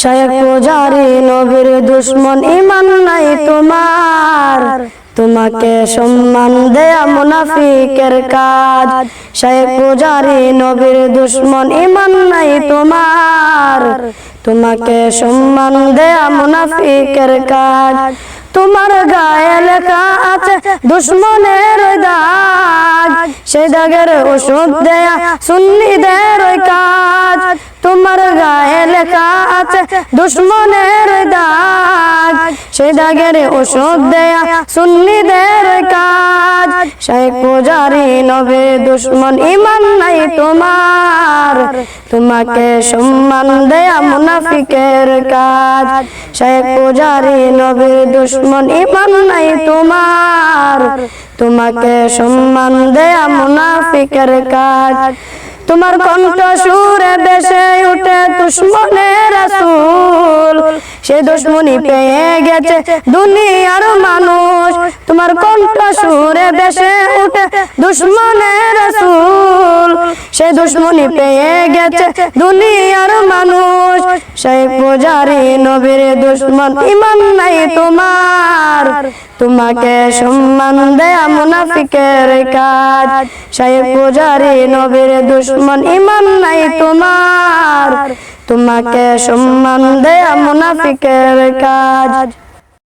শায়েক পূজারি, নবীর দুশ্মন ইমান নাই তোমার। তোমাকে সম্মান দেয়া মুনাফিকের কাজ। শায়েক পূজারি, নবীর দুশ্মন ইমান নাই তোমার। তোমাকে সম্মান দেয়া মুনাফিকের কাজ। তোমার গায়ে লেখা আছে, দুশ্মনের দাগ। সেই দাগের ওষুধ দেয়া সুন্নিদের কাজ। তোমার গায়ে লেখা দুশ্মনের দাগ। সেই দাগের ওষুধ দেয়া সুন্নিদের কাজ। শেখ পূজারি নবে দুশ্মন ইমান নাই তোমার। তোমাকে সম্মান দেয়া মুনাফিকের কাজ। শেখ পূজারি নবে দুশ্মন ইমান নাই তোমার। তোমাকে সম্মান দেয়া মুনাফিকের কাজ। তোমার কণ্ঠ সুরে বেশে উঠে সে দুশ্মনী পেয়ে গেছে দুনিয়ার মানুষ। তোমার কণ্ঠ সুরে বেশে উঠে দুশ্মনের রাসূল সে দুশ্মনী পেয়ে গেছে দুনিয়ার মানুষ। সেই পূজারি নবীর দুশ্মন, ইমান নাই তোমার। তোমাকে সম্মান দেয়া মুনাফিকের কাজ। সেই পূজারি নবীর দুশ্মন, ইমান নাই তোমার। তোমাকে সম্মান দেয়া মুনাফিকের কাজ।